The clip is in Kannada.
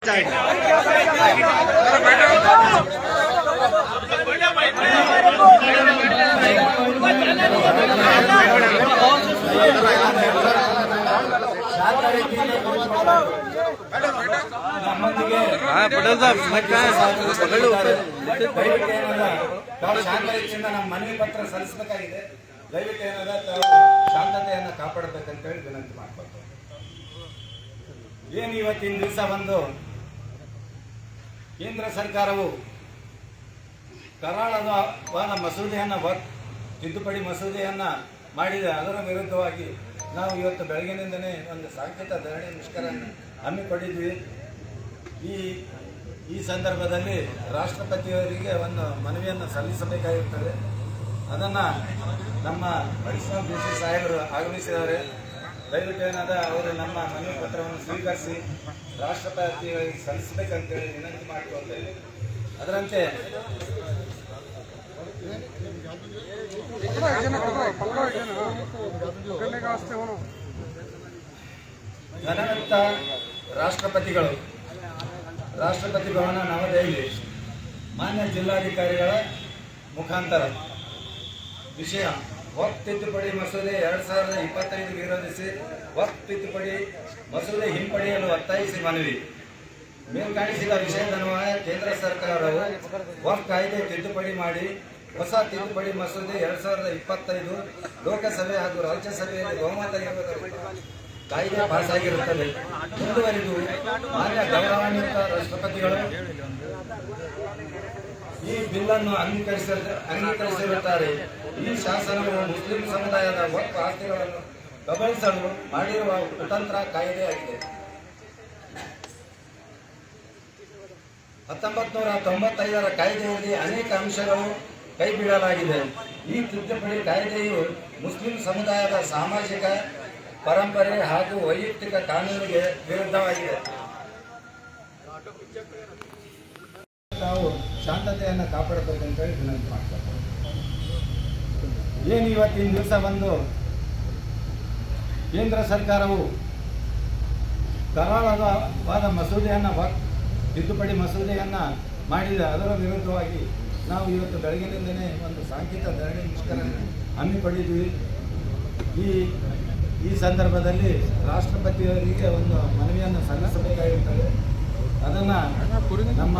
ನಮ್ಮ ಮನವಿ ಪತ್ರ ಸಲ್ಲಿಸಬೇಕಾಗಿದೆ ದಯವಿಟ್ಟು ಏನದ ಶಾಂತತೆಯನ್ನು ಕಾಪಾಡಬೇಕಂತ ಹೇಳಿ ವಿನಂತಿ ಮಾಡ್ಕೊಳ್ತೇವೆ ಏನು ಇವತ್ತಿನ ದಿವಸ ಒಂದು ಕೇಂದ್ರ ಸರ್ಕಾರವು ಕರಾಳವಾದ ಮಸೂದೆಯನ್ನು ವಕ್ ತಿದ್ದುಪಡಿ ಮಸೂದೆಯನ್ನು ಮಾಡಿದೆ. ಅದರ ವಿರುದ್ಧವಾಗಿ ನಾವು ಇವತ್ತು ಬೆಳಗಿನಿಂದನೇ ಒಂದು ಸಾಂಕೇತ ಧರಣಿ ಮುಷ್ಕರ ಹಮ್ಮಿಕೊಂಡಿದ್ವಿ. ಈ ಈ ಸಂದರ್ಭದಲ್ಲಿ ರಾಷ್ಟ್ರಪತಿಯವರಿಗೆ ಒಂದು ಮನವಿಯನ್ನು ಸಲ್ಲಿಸಬೇಕಾಗಿರ್ತದೆ ಅದನ್ನು ನಮ್ಮ ಅಡಿಷನಲ್ ಡಿ ಸಾಹೇಬರು ಆಗಮಿಸಿದ್ದಾರೆ. ದಯವಿಟ್ಟು ಏನದ ಅವರು ನಮ್ಮ ಮನವಿ ಪತ್ರವನ್ನು ಸ್ವೀಕರಿಸಿ ರಾಷ್ಟ್ರಪತಿಗಳಿಗೆ ಸಲ್ಲಿಸಬೇಕಂತೇಳಿ ವಿನಂತಿ ಮಾಡಿಕೊಳ್ತೇವೆ ಅದರಂತೆ ಘನವಂತ ರಾಷ್ಟ್ರಪತಿಗಳು, ರಾಷ್ಟ್ರಪತಿ ಭವನ ನವದೆಹಲಿ, ಮಾನ್ಯ ಜಿಲ್ಲಾಧಿಕಾರಿಗಳ ಮುಖಾಂತರ ವಿಷಯ ವಕ್ ತಿದ್ದುಪಡಿ ಮಸೂದೆ ಎರಡ್ ಸಾವಿರದ ಇಪ್ಪತ್ತೈದು ವಿರೋಧಿಸಿ ವಕ್ ತಿದ್ದುಪಡಿ ಮಸೂದೆ ಹಿಂಪಡೆಯಲು ಒತ್ತಾಯಿಸಿ ಮನವಿ. ಮೇಲ್ಕಾಣಿಸಿದ ವಿಷಯದನ್ವಯ ಕೇಂದ್ರ ಸರ್ಕಾರವು ವಕ್ ಕಾಯ್ದೆ ತಿದ್ದುಪಡಿ ಮಾಡಿ ಹೊಸ ತಿದ್ದುಪಡಿ ಮಸೂದೆ ಎರಡ್ ಸಾವಿರದ ಇಪ್ಪತ್ತೈದು ಲೋಕಸಭೆ ಹಾಗೂ ರಾಜ್ಯಸಭೆಯಲ್ಲಿ ಬಹುಮತ ಕಾಯ್ದೆ ಪಾಸಾಗಿರುತ್ತದೆ. ಮುಂದುವರಿದು ಮಾನ್ಯ ಗೌರವಾನ್ವಿತ ರಾಷ್ಟ್ರಪತಿಗಳು ಈ ಬಿಲ್ಲನ್ನು ಅಂಗೀಕರಿಸ ಅಂಗೀಕರಿಸಿರುತ್ತಾರೆ. ಈ ಶಾಸನವು ಮುಸ್ಲಿಂ ಸಮುದಾಯದ ಒಟ್ಟು ಆಸ್ತಿಗಳನ್ನು ಕಬಳಿಸಲು ಮಾಡಿರುವ ಕುತಂತ್ರ ಕಾಯ್ದೆಯಾಗಿದೆ ಹತ್ತೊಂಬತ್ತು ನೂರ ತೊಂಬತ್ತೈದರ ಕಾಯ್ದೆಯಲ್ಲಿ ಅನೇಕ ಅಂಶಗಳು ಕೈಬಿಡಲಾಗಿದೆ. ಈ ತಿದ್ದುಪಡಿ ಕಾಯ್ದೆಯು ಮುಸ್ಲಿಂ ಸಮುದಾಯದ ಸಾಮಾಜಿಕ, ಪರಂಪರೆ ಹಾಗೂ ವೈಯಕ್ತಿಕ ಕಾನೂನಿಗೆ ವಿರುದ್ಧವಾಗಿದೆ. ನಾವು ಶಾಂತತೆಯನ್ನು ಕಾಪಾಡಬೇಕಂತ ಹೇಳಿ ವಿನಂತಿ ಮಾಡ್ತಾರೆ ಏನು ಇವತ್ತಿನ ದಿವಸ ಬಂದು ಕೇಂದ್ರ ಸರ್ಕಾರವು ಕರಾಳವಾದ ಮಸೂದೆಯನ್ನು ತಿದ್ದುಪಡಿ ಮಸೂದೆಯನ್ನು ಮಾಡಿದ. ಅದರ ವಿರುದ್ಧವಾಗಿ ನಾವು ಇವತ್ತು ಬೆಳಗಿನಿಂದಲೇ ಒಂದು ಸಾಂಕೇತ ಧರಣಿ ಮುಷ್ಕರ ಹಮ್ಮಿಕೊಂಡಿದ್ವಿ ಈ ಈ ಸಂದರ್ಭದಲ್ಲಿ ರಾಷ್ಟ್ರಪತಿಯವರಿಗೆ ಒಂದು ಮನವಿಯನ್ನು ಸಲ್ಲಿಸಬೇಕಾಗಿರುತ್ತದೆ ಅದನ್ನು ನಮ್ಮ